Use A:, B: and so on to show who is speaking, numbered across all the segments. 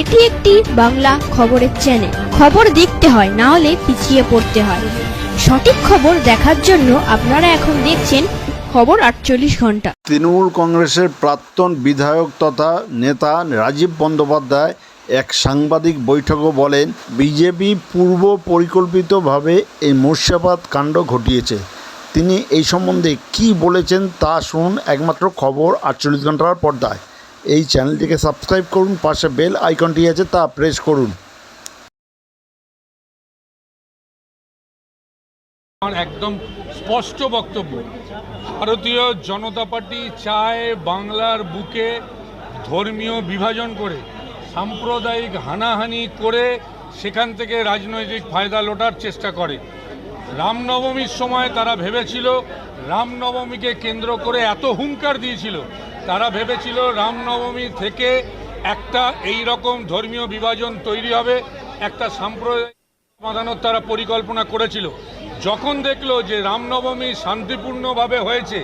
A: এটি একটি বাংলা খবরের চ্যানেল খবর দেখতে হয়, না হলে পিছিয়ে পড়তে হয়। সঠিক খবর দেখার জন্য আপনারা এখন দেখছেন খবর আটচল্লিশ ঘণ্টা।
B: তৃণমূল কংগ্রেসের প্রাক্তন বিধায়ক তথা নেতা রাজীব বন্দ্যোপাধ্যায় এক সাংবাদিক বৈঠকও বলেন, বিজেপি পূর্ব পরিকল্পিতভাবে এই মুর্শিদাবাদ কাণ্ড ঘটিয়েছে। তিনি এই সম্বন্ধে কি বলেছেন তা শুনুন একমাত্র খবর আটচল্লিশ ঘণ্টার পর্দায়। এই চ্যানেলটিকে সাবস্ক্রাইব করুন, পাশে বেল আইকনটি আছে, তা প্রেস করুন।
C: আমার একদম স্পষ্ট বক্তব্য, ভারতীয় জনতা পার্টি চায় বাংলার বুকে ধর্মীয় বিভাজন করে, সাম্প্রদায়িক হানাহানি করে সেখান থেকে রাজনৈতিক ফায়দা লোটার চেষ্টা করে। রামনবমীর সময় তারা ভেবেছিল, রামনবমীকে কেন্দ্র করে এত হুঙ্কার দিয়েছিল তারা ভেবেছিল রামনবমী থেকে একটা এই রকম ধর্মীয় বিভাজন তৈরি হবে, একটা সাম্প্রদায়িক সমাধানের তারা পরিকল্পনা করেছিল। যখন দেখল যে রামনবমী শান্তিপূর্ণভাবে হয়েছে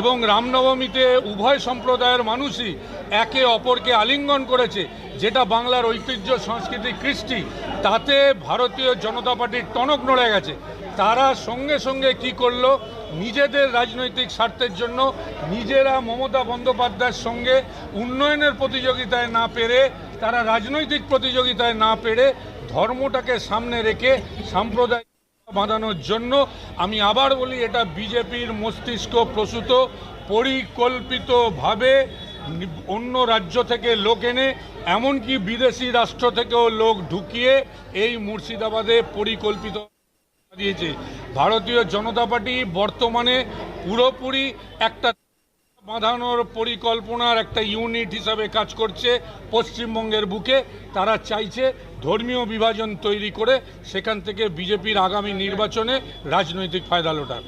C: এবং রামনবমীতে উভয় সম্প্রদায়ের মানুষই একে অপরকে আলিঙ্গন করেছে। যেটা বাংলার ঐতিহ্য সংস্কৃতি কৃষ্টি, তাতে ভারতীয় জনতা পার্টির টনক নড়ে গেছে। তারা সঙ্গে সঙ্গে কি করল? নিজেদের রাজনৈতিক স্বার্থের জন্য নিজেরা মমতা বন্দ্যোপাধ্যায়ের সঙ্গে উন্নয়নের প্রতিযোগিতায় না পেরে, তারা রাজনৈতিক প্রতিযোগিতায় না পেরে ধর্মটাকে সামনে রেখে সাম্প্রদায়িক বাঁধানোর জন্য আমি আবার বলি, এটা বিজেপির মস্তিষ্ক প্রসূত, পরিকল্পিতভাবে অন্য রাজ্য থেকে লোক এনে, এমনকি বিদেশি রাষ্ট্র থেকেও লোক ঢুকিয়ে এই মুর্শিদাবাদে পরিকল্পিত দিয়েছে। ভারতীয় জনতা পার্টি বর্তমানে পুরোপুরি একটা বাঁধানোর পরিকল্পনার একটা ইউনিট হিসাবে কাজ করছে পশ্চিমবঙ্গের বুকে। তারা চাইছে ধর্মীয় বিভাজন তৈরি করে সেখান থেকে বিজেপির আগামী নির্বাচনে রাজনৈতিক ফায়দা লোটার।